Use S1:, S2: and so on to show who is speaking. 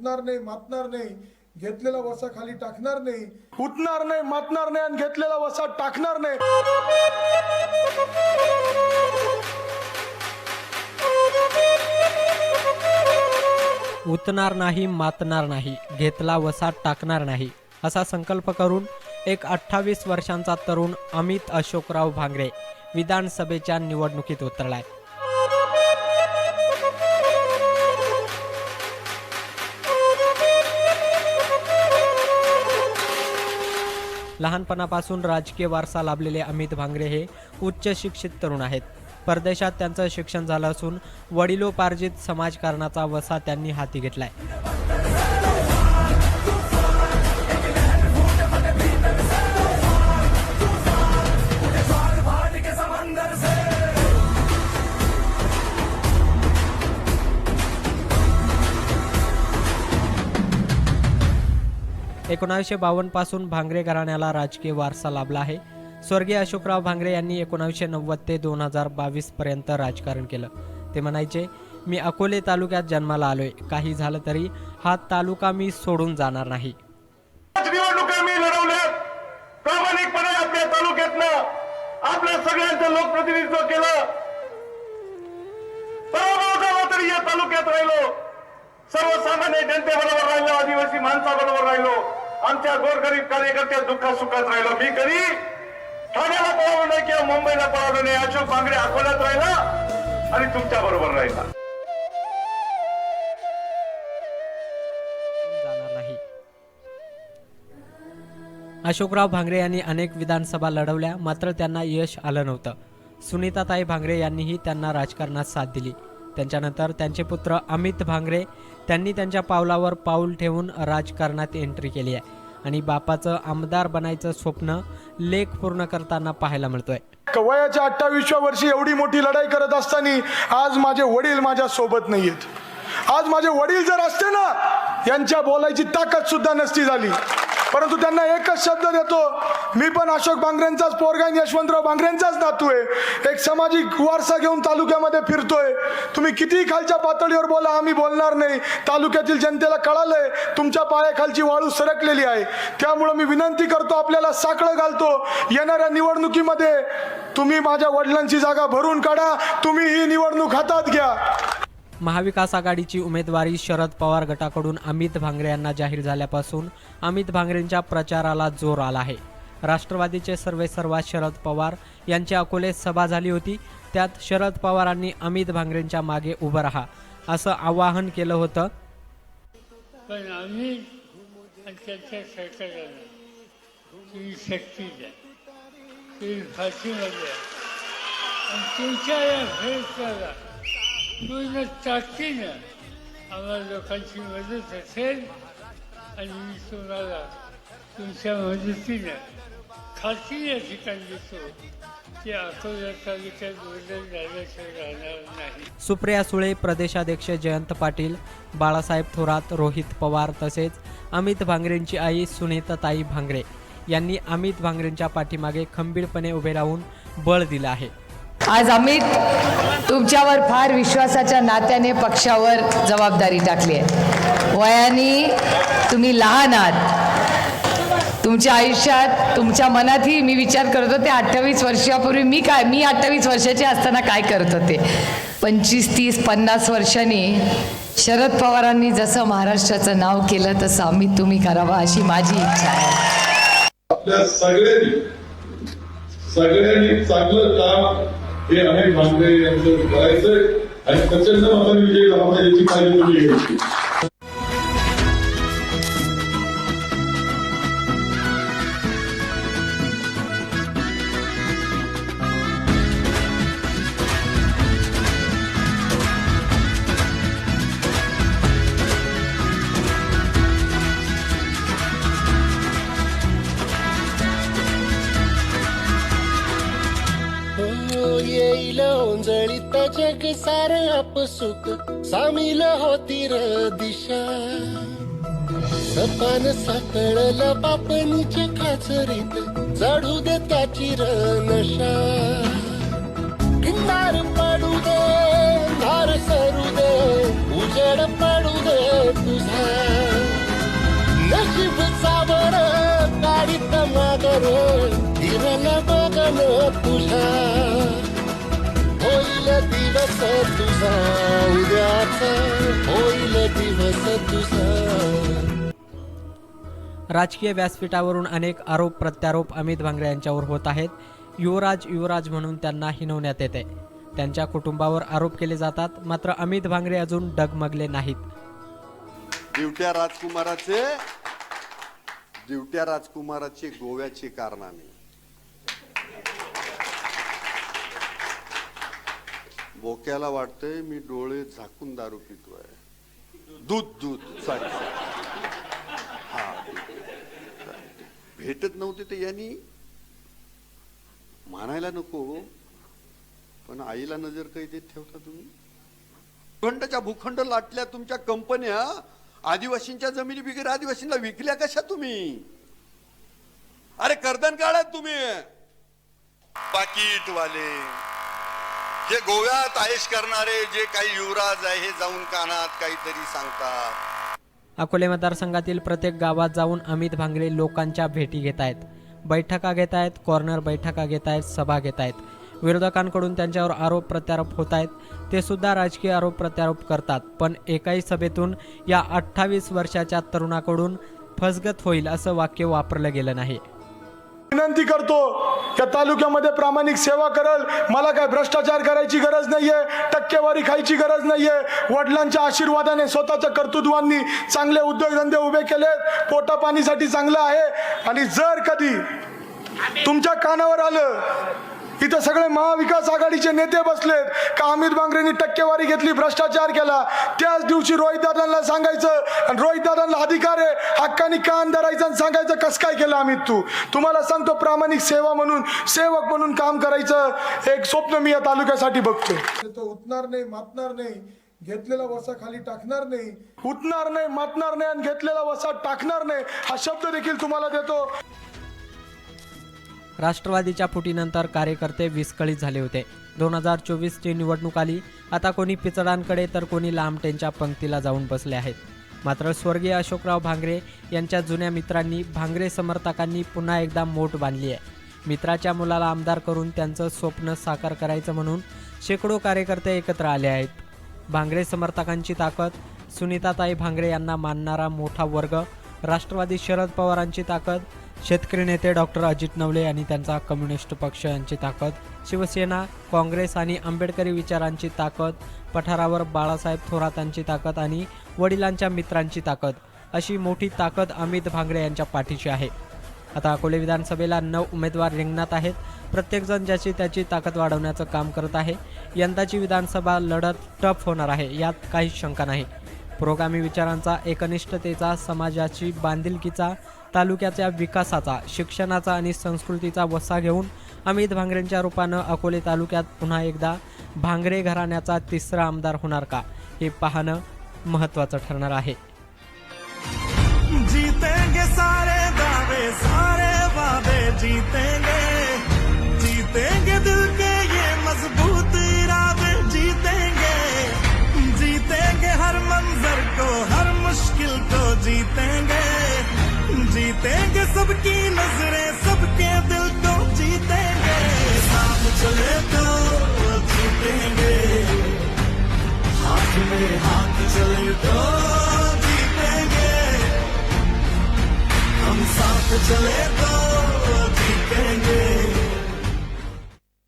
S1: उठणार नाही मातणार नाही घेतलेला वसा खाली टाकणार नाही. उठणार नाही मातणार नाही आणि घेतलेला वसा टाकणार नाही.
S2: उतणार नाही मातणार नाही घेतला वसा टाकणार नाही असा संकल्प करून एक अठ्ठावीस वर्षांचा तरुण अमित अशोकराव भांगरे विधानसभेच्या निवडणुकीत उतरलाय. लहानपणापासून राजकीय वारसा लाभलेले अमित भांगरे हे उच्च शिक्षित तरुण आहेत. परदेशात त्यांचं शिक्षण झालं असून वडिलोपार्जित समाजकारणाचा वसा त्यांनी हाती घेतलाय. एकोणावीसशे बावन्नपासून भांगरे घराण्याला राजकीय वारसा लाभला आहे. स्वर्गीय अशोकराव भांगरे यांनी एकोणावीसशे नव्वद ते दोन हजार बावीसपर्यंत राजकारण केलं. ते म्हणायचे मी अकोले तालुक्यात जन्माला आलोय. काही झालं तरी हा तालुका मी सोडून जाणार नाही.
S3: निवडणुका मी लढवल्यात प्रामाणिकपणे आपल्या तालुक्यातनं आपल्या सगळ्यांचं लोकप्रतिनिधित्व केलं. पराभव झाला तरी या तालुक्यात राहिलो. सर्वसामान्य जनतेबरोबर राहिलो आदिवासी माणसाबरोबर राहिलो. आमच्या गोरगरीब कार्यकर्त्या दुःखात सुखात राहिलो. मी कधी ठाण्याला पळालो नाही किंवा मुंबईला पळालो नाही अशोक बांगडे अकोल्यात राहिला आणि तुमच्या बरोबर राहिला.
S2: अशोकराव भांगरे यांनी अनेक विधानसभा लढवल्या मात्र त्यांना यश आलं नव्हतं. सुनीताताई भांगरे यांनीही त्यांना राजकारणात साथ दिली. त्यांच्यानंतर त्यांचे पुत्र अमित भांगरे त्यांनी त्यांच्या पावलावर पाऊल ठेवून राजकारणात एंट्री केली आहे. आणि बापाचं आमदार बनायचं स्वप्न लेख पूर्ण करताना पाहायला मिळतोय.
S1: कवयाच्या अठ्ठावीसव्या वर्षी एवढी मोठी लढाई करत असताना आज माझे वडील माझ्या सोबत नाहीयेत. आज माझे वडील जर असते ना यांच्या बोलायची ताकद सुद्धा नसती झाली. परंतु त्यांना एकच शब्द देतो. मी पण अशोक बांगरेंचाच पोरगा आणि यशवंतराव बांगरेंचाच नातू आहे. एक सामाजिक वारसा घेऊन तालुक्यामध्ये फिरतोय. तुम्ही किती खालच्या पातळीवर बोला आम्ही बोलणार नाही. तालुक्यातील जनतेला कळालंय तुमच्या पायाखालची वाळू सरकलेली आहे. त्यामुळं मी विनंती करतो आपल्याला साखळं घालतो. येणाऱ्या निवडणुकीमध्ये तुम्ही माझ्या वडिलांची जागा भरून काढा. तुम्ही ही निवडणूक हातात घ्या.
S2: महाविकास आघाडीची उमेदवारी शरद पवार गटाकडून अमित भांगरे यांना जाहीर झाल्यापासून अमित भांगरेंच्या प्रचाराला जोर आला आहे. राष्ट्रवादीचे सर्वे सर्वात शरद पवार यांची अकोले सभा झाली होती. त्यात शरद पवारांनी अमित भांगरेंच्या मागे उभं राहा असं आवाहन केलं होतं.
S4: पण आम्ही शक्ती द्या फाशीमध्ये तुमच्या या करा पूर्ण ताकदीनं आम्हाला लोकांची मदत असेल आणि मी तुम्हाला तुमच्या मदतीनं खात्री या ठिकाणी देतो की अकोला तालुक्यात बदल झाल्याशिवाय राहणार नाही
S2: सुप्रिया सुळे प्रदेशाध्यक्ष जयंत पाटील बाळासाहेब थोरात रोहित पवार तसेच अमित भांगरेंची आई सुनीताताई भांगरे यांनी अमित भांगरेंच्या पाठीमागे खंबीरपणे उभे राहून बळ दिलं आहे.
S5: आज अमित तुमच्यावर फार विश्वासाच्या नात्याने पक्षावर जबाबदारी टाकली आहे. वयाने तुम्ही लहान आहात. तुमच्या आयुष्यात तुमच्या मनातही मी विचार करत होते अठ्ठावीस वर्षापूर्वी मी काय मी अठ्ठावीस वर्षाचे असताना काय करत होते? पंचवीस तीस पन्नास वर्षांनी शरद पवारांनी जसं महाराष्ट्राचं नाव केलं तसं अमित तुम्ही करावा अशी माझी इच्छा आहे.
S6: आपल्या सगळ्यांनी सगळ्यांनी चांगलं काम हे अमित भांगरे यांचं करायचंय आणि प्रचंड मताने विजयी झाला याची काळजी तुम्ही घ्यायची.
S7: येईल ओंजळीत जग सार अपसुक सामील होतीर दिशा. सपान साकळला बापणीच्या खाचरीत चढू दे त्याची र नशा. किन्नार पाडू दे धार सरू दे उजड पाडू दे तुझा. नशीब सावर काढित मागर हिरण बघन
S2: राजकीय व्यासपीठावरून अनेक आरोप प्रत्यारोप अमित भांगरे यांच्यावर होत आहेत. युवराज युवराज म्हणून त्यांना हिनवण्यात येते. त्यांच्या कुटुंबावर आरोप केले जातात मात्र अमित भांगरे अजून डगमगले नाहीत.
S8: दिवट्या राजकुमाराचे दिवट्या राजकुमाराचे गोव्याचे कारनामे बोक्याला वाटतंय मी डोळे झाकून दारू पितोय. दूध दूध सॉरी भेटत नव्हते तर यांनी. मानायला नको पण आईला नजर काही देत ठेवता तुम्ही? भूखंडच्या भूखंड लाटल्या तुमच्या कंपन्या आदिवासींच्या जमिनी बिगर आदिवासींना विकल्या कशा तुम्ही? अरे कर्दन काढात तुम्ही. पाकिटवाले जे गोव्यात आयश करणारे जे काही युवराज आहे हे जाऊन कानात काहीतरी सांगतात.
S2: अकोले मतदारसंघातील प्रत्येक गावात जाऊन अमित भांगरे लोकांच्या भेटी घेत आहेत. बैठका घेत आहेत कॉर्नर बैठका घेत आहेत सभा घेत आहेत. विरोधकांकडून त्यांच्यावर आरोप प्रत्यारोप होत आहेत. ते सुद्धा राजकीय आरोप प्रत्यारोप करतात. पण एकाही सभेतून या अठ्ठावीस वर्षाच्या तरुणाकडून फसगत होईल असं वाक्य वापरलं गेलं नाही.
S1: विनंती करतो या तालुक्यामध्ये प्रामाणिक सेवा करल. मला काय भ्रष्टाचार करायची गरज नाहीये टक्केवारी खायची गरज नाहीये. वडिलांच्या आशीर्वादाने स्वतःच्या कर्तृत्वांनी चांगले उद्योगधंदे उभे केले पोटा पाणीसाठी चांगलं आहे. आणि जर कधी तुमच्या कानावर आलं इथं सगळे महाविकास आघाडीचे नेते बसलेत. का अमित बांगरेंनी टक्केवारी घेतली भ्रष्टाचार केला? त्याच दिवशी रोहित दादांना सांगायचं आणि रोहित दादांना अधिकार आहे. हक्कानी कान धरायचं आणि सांगायचं कस काय केलं अमित तू? तुम्हाला सांगतो प्रामाणिक सेवा म्हणून सेवक म्हणून काम करायचं एक स्वप्न मी या तालुक्यासाठी बघतोय. तो उठणार नाही मातणार नाही घेतलेला वसा खाली टाकणार नाही. उठणार नाही मातणार नाही आणि घेतलेला वसा टाकणार नाही हा शब्द देखील तुम्हाला देतो.
S2: राष्ट्रवादीच्या फुटीनंतर कार्यकर्ते विस्कळीत झाले होते. दोन हजार चोवीसची निवडणूक आली. आता कोणी पिचडांकडे तर कोणी लांबटेंच्या पंक्तीला जाऊन बसले आहेत. मात्र स्वर्गीय अशोकराव भांगरे यांच्या जुन्या मित्रांनी भांगरे समर्थकांनी पुन्हा एकदा मोठ बांधली आहे. मित्राच्या मुलाला आमदार करून त्यांचं स्वप्न साकार करायचं म्हणून शेकडो कार्यकर्ते एकत्र आले आहेत. भांगरे समर्थकांची ताकद सुनीताताई भांगरे यांना मानणारा मोठा वर्ग राष्ट्रवादी शरद पवारांची ताकद शेतकरी नेते डॉक्टर अजित नवले आणि त्यांचा कम्युनिस्ट पक्ष यांची ताकद शिवसेना काँग्रेस आणि आंबेडकरी विचारांची ताकद पठारावर बाळासाहेब थोरातांची ताकद आणि वडिलांच्या मित्रांची ताकद अशी मोठी ताकद अमित भांगरे यांच्या पाठीशी आहे. आता अकोले विधानसभेला नऊ उमेदवार रिंगणात आहेत. प्रत्येकजण ज्याची त्याची ताकद वाढवण्याचं काम करत आहे. यंदाची विधानसभा लढत टफ होणार आहे यात काहीच शंका नाही. पुरोगामी विचारांचा एकनिष्ठतेचा समाजाची बांधिलकीचा तालुक्याच्या विकासाचा शिक्षणाचा आणि संस्कृतीचा वसा घेऊन अमित भांगरेंच्या रूपानं अकोले तालुक्यात पुन्हा एकदा भांगरे घराण्याचा तिसरा आमदार होणार का हे पाहणं महत्त्वाचं ठरणार आहे.
S9: जीतेंगे सारे दावे सारे वादे जीते सबकी नजरें सबके दिल को जीतेंगे। साथ चले तो जीतेंगे। हाथ में हाथ चले तो जीतेंगे। हम साथ चले तो